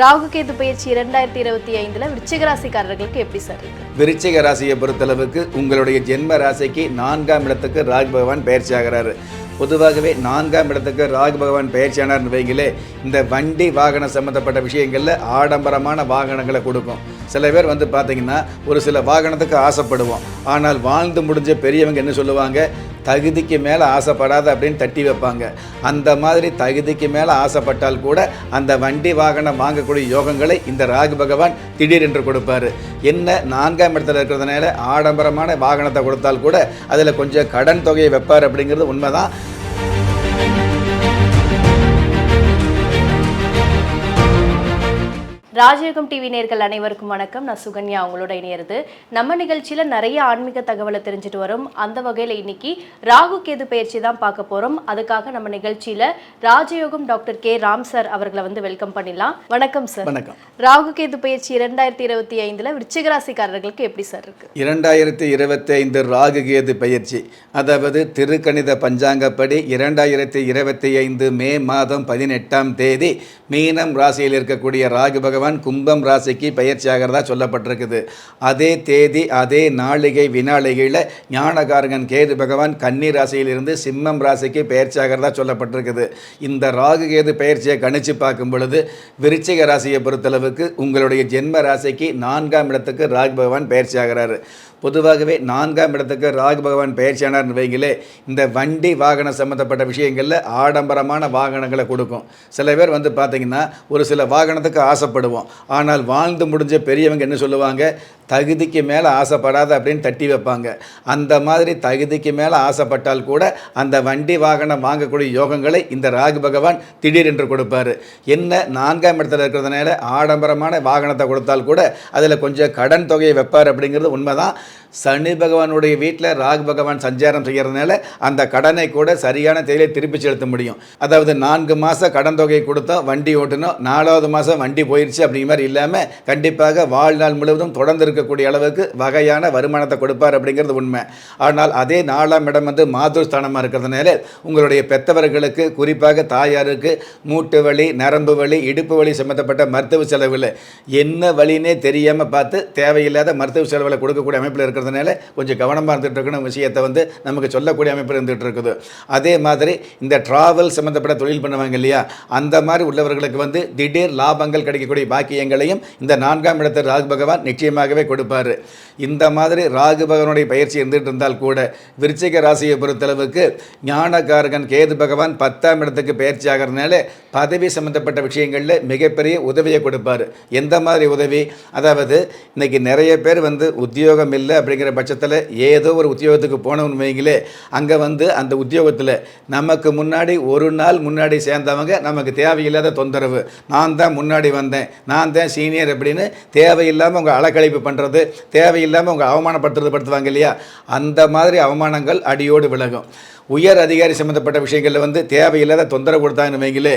ராகுகேது பயிற்சி இரண்டாயிரத்தி இருபத்தி ஐந்துல விருச்சிக ராசிக்காரர்களுக்கு எப்படி சார் இருக்கு? விருச்சிக ராசியை பொறுத்தளவுக்கு உங்களுடைய ஜென்ம ராசிக்கு நான்காம் இடத்துக்கு ராகு பகவான் பயிற்சி ஆகிறாரு. பொதுவாகவே நான்காம் இடத்துக்கு ராகு பகவான் பயிற்சியானார்னு வைங்களே இந்த வண்டி வாகனம் சம்மந்தப்பட்ட விஷயங்களில் ஆடம்பரமான வாகனங்களை கொடுக்கும். சில பேர் வந்து பார்த்தீங்கன்னா ஒரு சில வாகனத்துக்கு ஆசைப்படுவோம். ஆனால் வாழ்ந்து முடிஞ்ச பெரியவங்க என்ன சொல்லுவாங்க? தகுதிக்கு மேலே ஆசைப்படாத அப்படின்னு தட்டி வைப்பாங்க. அந்த மாதிரி தகுதிக்கு மேலே ஆசைப்பட்டால் கூட அந்த வண்டி வாகனம் வாங்கக்கூடிய யோகங்களை இந்த ராகு பகவான் திடீரென்று கொடுப்பாரு. என்ன நான்காம் இடத்துல இருக்கிறதுனால ஆடம்பரமான வாகனத்தை கொடுத்தால் கூட அதில் கொஞ்சம் கடன் தொகையை வைப்பார் அப்படிங்கிறது உண்மைதான். ராஜயோகம் டிவி நேர்கள் அனைவருக்கும் வணக்கம். நான் சுகன்யா அவங்களோட இணையறது. நம்ம நிகழ்ச்சியில நிறைய ஆன்மீக தகவலை தெரிஞ்சுட்டு வரோம். அந்த வகையில இன்னைக்கு ராகு கேது பயிற்சி தான் பார்க்க போறோம். அதுக்காக நம்ம நிகழ்ச்சியில ராஜயோகம் டாக்டர் கே. ராம் சார் அவர்களை வந்து வெல்கம் பண்ணிடலாம். வணக்கம் சார். வணக்கம். ராகு கேது பயிற்சி இரண்டாயிரத்தி இருபத்தி ஐந்துல விருச்சிக ராசிக்காரர்களுக்கு எப்படி சார் இருக்கு? இரண்டாயிரத்தி இருபத்தி ஐந்து ராகு கேது பயிற்சி. அதாவது திருக்கணித பஞ்சாங்கப்படி இரண்டாயிரத்தி இருபத்தி ஐந்து மே மாதம் பதினெட்டாம் தேதி மீனம் ராசியில் இருக்கக்கூடிய ராகு பகவான் கும்பம் ராசிக்கு பயிற்சி ஆகிறதா சொல்லப்பட்டிருக்குது. அதே தேதி அதே நாளிகை வினாளிகையில் ஞானகாரகன் கேது பகவான் கன்னி ராசியிலிருந்து சிம்மம் ராசிக்கு பயிற்சி ஆகிறதா சொல்லப்பட்டிருக்குது. இந்த ராகு கேது பயிற்சியை கணிச்சு பார்க்கும் பொழுது விருச்சிக ராசியை பொறுத்தளவுக்கு உங்களுடைய ஜென்ம ராசிக்கு நான்காம் இடத்துக்கு ராகு பகவான் பயிற்சி ஆகிறாரு பொதுவாகவே நான்காம் இடத்துக்கு ராகு பகவான் பயிற்சியானார்னு வைங்களே இந்த வண்டி வாகனம் சம்மந்தப்பட்ட விஷயங்களில் ஆடம்பரமான வாகனங்களை கொடுக்கும். சில பேர் வந்து பார்த்திங்கன்னா ஒரு சில வாகனத்துக்கு ஆசைப்படுவோம். ஆனால் வாழ்ந்து முடிஞ்ச பெரியவங்க என்ன சொல்லுவாங்க? தகுதிக்கு மேலே ஆசைப்படாத அப்படின்னு தட்டி வைப்பாங்க. அந்த மாதிரி தகுதிக்கு மேலே ஆசைப்பட்டால் கூட அந்த வண்டி வாகனம் வாங்கக்கூடிய யோகங்களை இந்த ராகு பகவான் திடீரென்று கொடுப்பாரு. என்ன நான்காம் இடத்துல இருக்கிறதுனால ஆடம்பரமான வாகனத்தை கொடுத்தால் கூட அதில் கொஞ்சம் கடன் தொகையை வைப்பார் அப்படிங்கிறது உண்மைதான். சனி பகவானுடைய வீட்டில் ராகு பகவான் சஞ்சாரம் செய்கிறதுனால அந்த கடனை கூட சரியான தேதியில் திருப்பி செலுத்த முடியும். அதாவது நான்கு மாதம் கடன் தொகையை கொடுத்தோம் வண்டி ஓட்டணும் நாலாவது மாதம் வண்டி போயிடுச்சு அப்படிங்கிற மாதிரி இல்லாமல் கண்டிப்பாக வாழ்நாள் முழுவதும் தொடர்ந்து இருக்கக்கூடிய அளவுக்கு வகையான வருமானத்தை கொடுப்பார் அப்படிங்கிறது உண்மை. ஆனால் அதே நாலாம் இடம் வந்து மாதுர் ஸ்தானமாக இருக்கிறதுனால உங்களுடைய பெத்தவர்களுக்கு குறிப்பாக தாயாருக்கு மூட்டு வலி நரம்பு வலி இடுப்பு வலி சம்மந்தப்பட்ட மருத்துவ செலவில் என்ன வழினே தெரியாமல் பார்த்து தேவையில்லாத மருத்துவ செலவில் கொடுக்கக்கூடிய அமைப்பில் இருக்கிறதுனால கொஞ்சம் கவனமாக இருந்துகிட்டு இருக்கணும். விஷயத்தை வந்து நமக்கு சொல்லக்கூடிய அமைப்பில் இருந்துகிட்டு இருக்குது. அதே மாதிரி இந்த ட்ராவல் சம்மந்தப்பட்ட தொழில் பண்ணுவாங்க இல்லையா? அந்த மாதிரி உள்ளவர்களுக்கு வந்து திடீர் லாபங்கள் கிடைக்கக்கூடிய பாக்கியங்களையும் இந்த நான்காம் இடத்தில் ராகு பகவான் நிச்சயமாகவே கொடுப்பார். இந்த மாதிரி ராகு பகவானுடைய பயிற்சி இருந்துகிட்டு இருந்தால் கூட விருச்சிக ராசியை பொறுத்தளவுக்கு ஞானகாரகன் கேது பகவான் பத்தாம் இடத்துக்கு பயிற்சி ஆகிறதுனால பதவி சம்மந்தப்பட்ட விஷயங்களில் மிகப்பெரிய உதவியை கொடுப்பார். எந்த மாதிரி உதவி? அதாவது இன்னைக்கு நிறைய பேர் வந்து உத்தியோகம் இல்லை அப்படிங்கிற பட்சத்தில் ஏதோ ஒரு உத்தியோகத்துக்கு போன வைங்களே அங்கே வந்து அந்த உத்தியோகத்தில் நமக்கு முன்னாடி ஒரு நாள் முன்னாடி சேர்ந்தவங்க நமக்கு தேவையில்லாத தொந்தரவு. நான் தான் முன்னாடி வந்தேன் நான் தான் சீனியர் அப்படின்னு தேவையில்லாமல் உங்கள் அலக்கழிப்பு பண்ணுறது தேவையில்லாமல் உங்கள் அவமானப்படுத்துறது படுத்துவாங்க இல்லையா? அந்த மாதிரி அவமானங்கள் அடியோடு விலகும். உயர் அதிகாரி சம்மந்தப்பட்ட விஷயங்களில் வந்து தேவையில்லாத தொந்தரவு கொடுத்தாங்கன்னு வைங்களே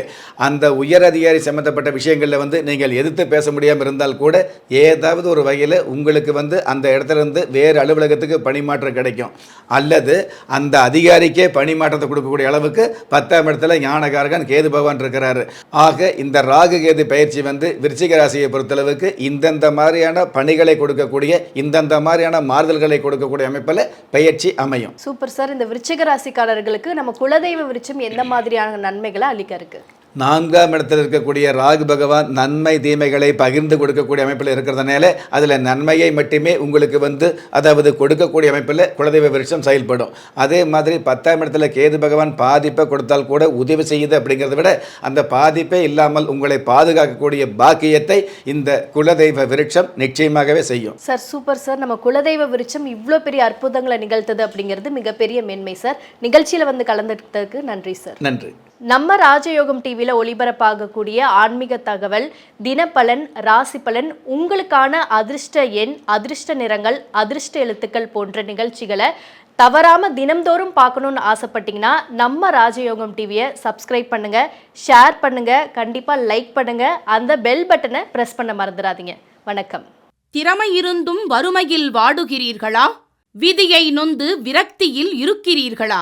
அந்த உயர் அதிகாரி சம்மந்தப்பட்ட விஷயங்களில் வந்து நீங்கள் எதிர்த்து பேச முடியாமல் இருந்தால் கூட ஏதாவது ஒரு வகையில் உங்களுக்கு வந்து அந்த இடத்துல இருந்து வேறு அலுவலகத்துக்கு பணிமாற்றம் கிடைக்கும். அல்லது அந்த அதிகாரிக்கே பணிமாற்றத்தை கொடுக்கக்கூடிய அளவுக்கு பத்தாம் இடத்துல ஞானகாரகன் கேது பகவான் இருக்கிறாரு. ஆக இந்த ராகு கேது பயிற்சி வந்து விருச்சிக ராசியை பொறுத்தளவுக்கு இந்தந்த மாதிரியான பணிகளை கொடுக்கக்கூடிய இந்தந்த மாதிரியான மாறுதல்களை கொடுக்கக்கூடிய அமைப்பில் பயிற்சி அமையும். Super sir. இந்த விருச்சிக ராசிக்காரர்களுக்கு நம்ம குலதெய்வ விருட்சம் எந்த மாதிரியான நன்மைகளை அளிக்க இருக்கு? நான்காம் இடத்தில் இருக்கக்கூடிய ராகு பகவான் நன்மை தீமைகளை பகிர்ந்து கொடுக்கக்கூடிய அமைப்பில் இருக்கிறதுனால அதில் நன்மையை மட்டுமே உங்களுக்கு வந்து அதாவது கொடுக்கக்கூடிய அமைப்பில் குலதெய்வ விருட்சம் செயல்படும். அதே மாதிரி பத்தாம் இடத்துல கேது பகவான் பாதிப்பை கொடுத்தால் கூட உதவி செய்யுது அப்படிங்கிறத விட அந்த பாதிப்பே இல்லாமல் உங்களை பாதுகாக்கக்கூடிய பாக்கியத்தை இந்த குலதெய்வ விருட்சம் நிச்சயமாகவே செய்யும். Sir super sir. நம்ம குலதெய்வ விருட்சம் இவ்வளோ பெரிய அற்புதங்களை நிகழ்த்தது அப்படிங்கிறது மிகப்பெரிய மேன்மை சார். நிகழ்ச்சியில் வந்து கலந்துட்டதுக்கு நன்றி சார். நன்றி. நம்ம ராஜயோகம் டிவியில் ஒளிபரப்பாகக்கூடிய ஆன்மீக தகவல் தினப்பலன் ராசி பலன் உங்களுக்கான அதிர்ஷ்ட எண் அதிர்ஷ்ட நிறங்கள் அதிர்ஷ்ட எழுத்துக்கள் போன்ற நிகழ்ச்சிகளை தவறாமல் தினம்தோறும் பார்க்கணும்னு ஆசைப்பட்டீங்கன்னா நம்ம ராஜயோகம் டிவியை சப்ஸ்கிரைப் பண்ணுங்கள் ஷேர் பண்ணுங்கள் கண்டிப்பாக லைக் பண்ணுங்கள் அந்த பெல் பட்டனை ப்ரெஸ் பண்ண மறந்துடாதீங்க. வணக்கம். திறமை இருந்தும் வறுமையில் வாடுகிறீர்களா? விதியை நொந்து விரக்தியில் இருக்கிறீர்களா?